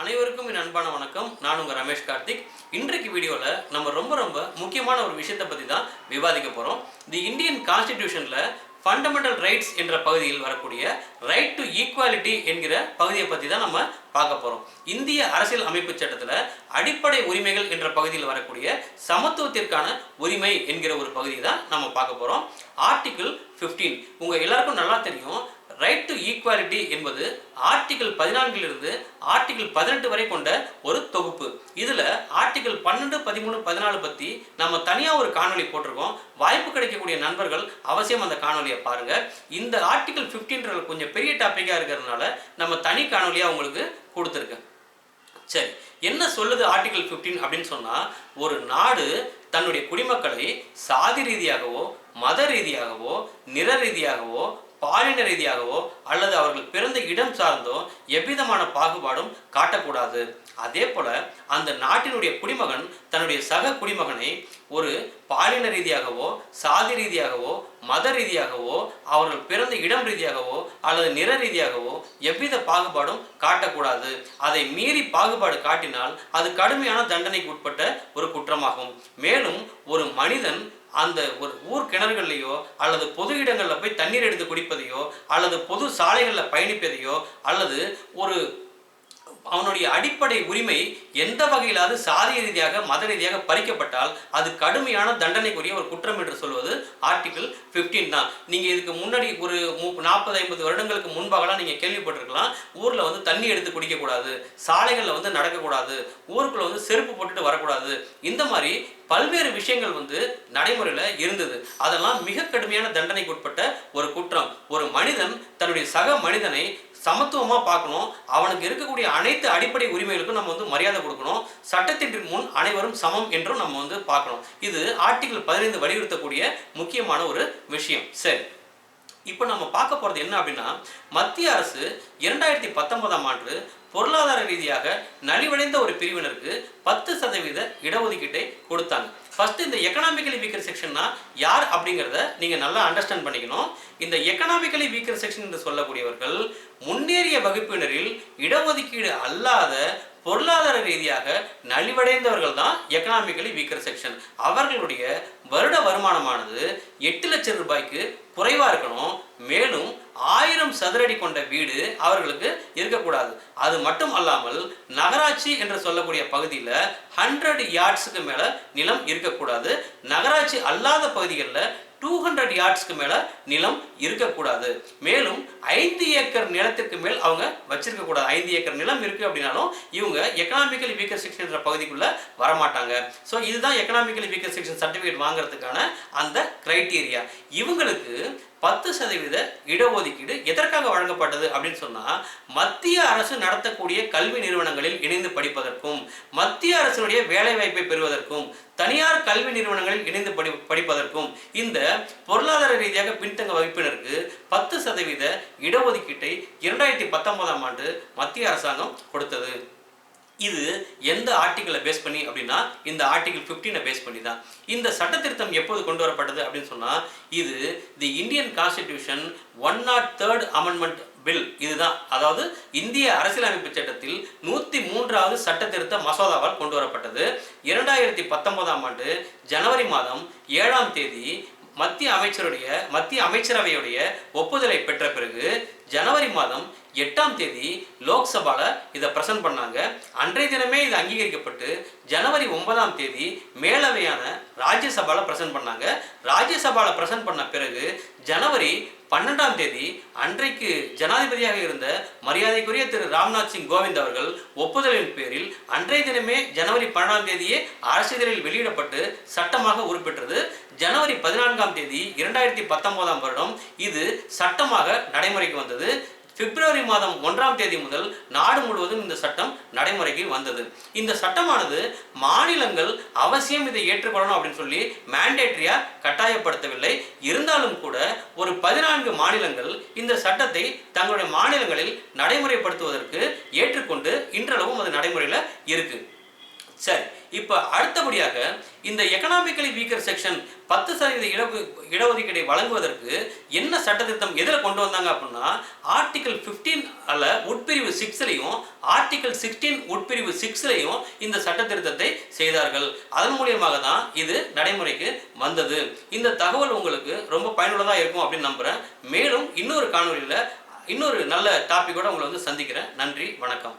அனைவருக்கும் என் அன்பான வணக்கம். நான் உங்கள் ரமேஷ் கார்த்திக். இன்றைக்கு வீடியோவில் நம்ம ரொம்ப ரொம்ப முக்கியமான ஒரு விஷயத்தை பற்றி தான் விவாதிக்க போகிறோம் தி இந்தியன் கான்ஸ்டிடியூஷனில் ஃபண்டமெண்டல் ரைட்ஸ் என்ற பகுதியில் வரக்கூடிய ரைட் டு ஈக்குவாலிட்டி என்கிற பகுதியை பற்றி தான் நம்ம பார்க்க போகிறோம் இந்திய அரசியல் அமைப்பு சட்டத்தில் அடிப்படை உரிமைகள் என்ற பகுதியில் வரக்கூடிய சமத்துவத்திற்கான உரிமை என்கிற ஒரு பகுதியை தான் நம்ம பார்க்க போகிறோம் ஆர்டிகிள் 15 உங்கள் எல்லாருக்கும் நல்லா தெரியும். ரைட் டு ஈக்குவாலிட்டி என்பது ஆர்டிகிள் பதினான்கிலிருந்து ஆர்டிகிள் பதினெட்டு வரை கொண்ட ஒரு தொகுப்பு. இதில் ஆர்டிகிள் பன்னெண்டு பதிமூணு பதினாலு பற்றி நம்ம தனியாக ஒரு காணொலி போட்டிருக்கோம். வாய்ப்பு கிடைக்கக்கூடிய நண்பர்கள் அவசியம் அந்த காணொலியை பாருங்கள் இந்த ஆர்டிகிள் ஃபிஃப்டீன்ற கொஞ்சம் பெரிய டாப்பிக்காக இருக்கிறதுனால நம்ம தனி காணொலியாக உங்களுக்கு கொடுத்துருக்கேன். சரி என்ன சொல்லுது ஆர்டிகல் 15 அப்படின்னு சொன்னால் ஒரு நாடு தன்னுடைய குடிமக்களை சாதி ரீதியாகவோ மத ரீதியாகவோ நிற ரீதியாகவோ பாலின ரீதியாகவோ அல்லது அவர்கள் பிறந்த இடம் சார்ந்தோ எவ்விதமான பாகுபாடும் காட்டக்கூடாது. அதே போல அந்த நாட்டினுடைய குடிமகன் தன்னுடைய சக குடிமகனை ஒரு பாலின ரீதியாகவோ சாதி ரீதியாகவோ மத ரீதியாகவோ அவர்கள் பிறந்த இடம் ரீதியாகவோ அல்லது நிற ரீதியாகவோ எவ்வித பாகுபாடும் காட்டக்கூடாது. அதை மீறி பாகுபாடு காட்டினால் அது கடுமையான தண்டனைக்கு உட்பட்ட ஒரு குற்றமாகும். மேலும் ஒரு மனிதன் அந்த ஒரு ஊர் கிணறுகள்லையோ அல்லது பொது இடங்களில் போய் தண்ணீர் எடுத்து குடிப்பதையோ அல்லது பொது சாலைகளில் பயணிப்பதையோ அல்லது ஒரு அவனுடைய அடிப்படை உரிமை எந்த வகையிலாவது சாதிய ரீதியாக மத ரீதியாக பறிக்கப்பட்டால் அது கடுமையான தண்டனைக்குரிய ஒரு குற்றம் என்று சொல்வது ஆர்டிகிள் 15 தான். நீங்கள் இதுக்கு முன்னாடி ஒரு நாற்பது ஐம்பது வருடங்களுக்கு முன்பாகலாம் நீங்கள் கேள்விப்பட்டிருக்கலாம். ஊரில் வந்து தண்ணி எடுத்து குடிக்கக்கூடாது சாலைகளில் வந்து நடக்கக்கூடாது ஊருக்குள்ளே வந்து செருப்பு போட்டுட்டு வரக்கூடாது. இந்த மாதிரி பல்வேறு விஷயங்கள் வந்து நடைமுறையில் இருந்தது. அதெல்லாம் மிக கடுமையான தண்டனைக்கு உட்பட்ட ஒரு குற்றம். ஒரு மனிதன் தன்னுடைய சக மனிதனை சமத்துவமாக பார்க்கணும். அவனுக்கு இருக்கக்கூடிய அனைத்து அடிப்படை உரிமைகளுக்கும் நம்ம வந்து மரியாதை கொடுக்கணும். சட்டத்தின் முன் அனைவரும் சமம் என்றும் நம்ம வந்து பார்க்கணும். இது ஆர்டிகல் பதினைந்து வலியுறுத்தக்கூடிய முக்கியமான ஒரு விஷயம். சரி. இப்போ நம்ம பார்க்க போகிறது என்ன அப்படின்னா மத்திய அரசு இரண்டாயிரத்தி பத்தொன்பதாம் ஆண்டு பொருளாதார ரீதியாக நலிவடைந்த ஒரு பிரிவினருக்கு பத்து சதவீத இடஒதுக்கீட்டை கொடுத்தாங்க. ஃபர்ஸ்ட் இந்த எக்கனாமிக்கலி வீக்கர் செக்ஷன்னா யார் அப்படிங்கிறத நீங்கள் நல்லா அண்டர்ஸ்டாண்ட் பண்ணிக்கணும். இந்த எக்கனாமிக்கலி வீக்கர் செக்ஷன் என்று சொல்லக்கூடியவர்கள் முன்னேறிய வகுப்பினரில் இடஒதுக்கீடு அல்லாத பொருளாதார ரீதியாக நலிவடைந்தவர்கள் தான் எக்கனாமிக்கலி வீக்கர் செக்ஷன் அவர்களுடைய வருட வருமானமானது எட்டு லட்சம் ரூபாய்க்கு குறைவாக இருக்கணும். மேலும் ஆயிரம் சதுரடி கொண்ட வீடு அவர்களுக்கு இருக்கக்கூடாது. அது மட்டும் அல்லாமல் நகராட்சி என்று சொல்லக்கூடிய பகுதியில் ஹண்ட்ரட் யார்ட்ஸுக்கு மேலே நிலம் இருக்கக்கூடாது. நகராட்சி அல்லாத பகுதிகளில் டூ ஹண்ட்ரட் யார்ட்ஸ்க்கு மேலே நிலம் இருக்கக்கூடாது. மேலும் ஐந்து ஏக்கர் நிலத்திற்கு மேல் அவங்க வச்சிருக்க கூடாது ஐந்து ஏக்கர் நிலம் இருக்கு அப்படின்னாலும் இவங்க எக்கனாமிக்கலி வீக்கர் செக்ஷன் பகுதிக்குள்ளே பகுதிக்குள்ள வரமாட்டாங்க. ஸோ இதுதான் எக்கனாமிக்கலி வீக்கர் செக்ஷன் சர்டிஃபிகேட் வாங்குறதுக்கான அந்த கிரைட்டீரியா இவங்களுக்கு பத்து சதவீத இடஒதுக்கீடு எதற்காக வழங்கப்பட்டது அப்படின்னு சொன்னா மத்திய அரசு நடத்தக்கூடிய கல்வி நிறுவனங்களில் இணைந்து படிப்பதற்கும் மத்திய அரசினுடைய வேலைவாய்ப்பை பெறுவதற்கும் தனியார் கல்வி நிறுவனங்களில் இணைந்து படி படிப்பதற்கும் இந்த பொருளாதார ரீதியாக பின்தங்க வகுப்பினருக்கு பத்து சதவீத இடஒதுக்கீட்டை இரண்டாயிரத்தி பத்தொன்பதாம் ஆண்டு மத்திய அரசாங்கம் கொடுத்தது. இது எந்த ஆர்டிக்கிளை பேஸ் பண்ணி அப்படின்னா இந்த ஆர்டிகிள் 15 பேஸ் பண்ணி தான். இந்த சட்ட திருத்தம் எப்போது கொண்டு வரப்பட்டது அப்படின்னு சொன்னால் இது the Indian constitution one nought third amendment bill இதுதான். அதாவது இந்திய அரசியலமைப்பு சட்டத்தில் நூற்றி மூன்றாவது சட்ட திருத்த மசோதாவால் கொண்டு வரப்பட்டது. இரண்டாயிரத்தி பத்தொன்பதாம் ஆண்டு ஜனவரி மாதம் ஏழாம் தேதி மத்திய அமைச்சருடைய மத்திய அமைச்சரவையுடைய ஒப்புதலை பெற்ற பிறகு ஜனவரி மாதம் எட்டாம் தேதி லோக்சபால இதை பிரசன்ட் பண்ணாங்க. அன்றைய தினமே இது அங்கீகரிக்கப்பட்டு ஜனவரி ஒன்பதாம் தேதி மேலவையான ராஜ்யசபால பிரசன்ட் பண்ணாங்க. ராஜ்யசபால பிரசன்ட் பண்ண பிறகு ஜனவரி பன்னெண்டாம் தேதி அன்றைக்கு ஜனாதிபதியாக இருந்த மரியாதைக்குரிய திரு ராம்நாத் சிங் கோவிந்த் அவர்கள் ஒப்புதலின் பேரில் அன்றைய தினமே ஜனவரி பன்னெண்டாம் தேதியே அரசிதழில் வெளியிடப்பட்டு சட்டமாக உருப்பெற்றது ஜனவரி பதினான்காம் தேதி இரண்டாயிரத்தி பத்தொன்பதாம் வருடம் இது சட்டமாக நடைமுறைக்கு வந்தது. பிப்ரவரி மாதம் ஒன்றாம் தேதி முதல் நாடு முழுவதும் இந்த சட்டம் நடைமுறைக்கு வந்தது. இந்த சட்டமானது மாநிலங்கள் அவசியம் இதை ஏற்றுக்கொள்ளணும் அப்படின்னு சொல்லி மேண்டேட்ரியா கட்டாயப்படுத்தவில்லை. இருந்தாலும் கூட ஒரு பதினான்கு மாநிலங்கள் இந்த சட்டத்தை தங்களுடைய மாநிலங்களில் நடைமுறைப்படுத்துவதற்கு ஏற்றுக்கொண்டு இன்றளவும் அது நடைமுறையில் இருக்கு. சரி இப்போ அடுத்தபடியாக இந்த எக்கனாமிக்கலி வீக்கர் செக்ஷன் பத்து சதவீத இட இடஒதுக்கீடை வழங்குவதற்கு என்ன சட்டத்திட்டம் எதில் கொண்டு வந்தாங்க அப்படின்னா ஆர்டிகல் 15 அல்ல உட்பிரிவு சிக்ஸ்லையும் ஆர்டிகல் சிக்ஸ்டீன் உட்பிரிவு சிக்ஸ்லையும் இந்த சட்டத்திருத்தத்தை செய்தார்கள். அதன் மூலியமாக தான் இது நடைமுறைக்கு வந்தது. இந்த தகவல் உங்களுக்கு ரொம்ப பயனுள்ளதாக இருக்கும் அப்படின்னு நம்புகிறேன் மேலும் இன்னொரு காணொலியில் இன்னொரு நல்ல டாப்பிக்கோட உங்களை வந்து சந்திக்கிறேன். நன்றி வணக்கம்.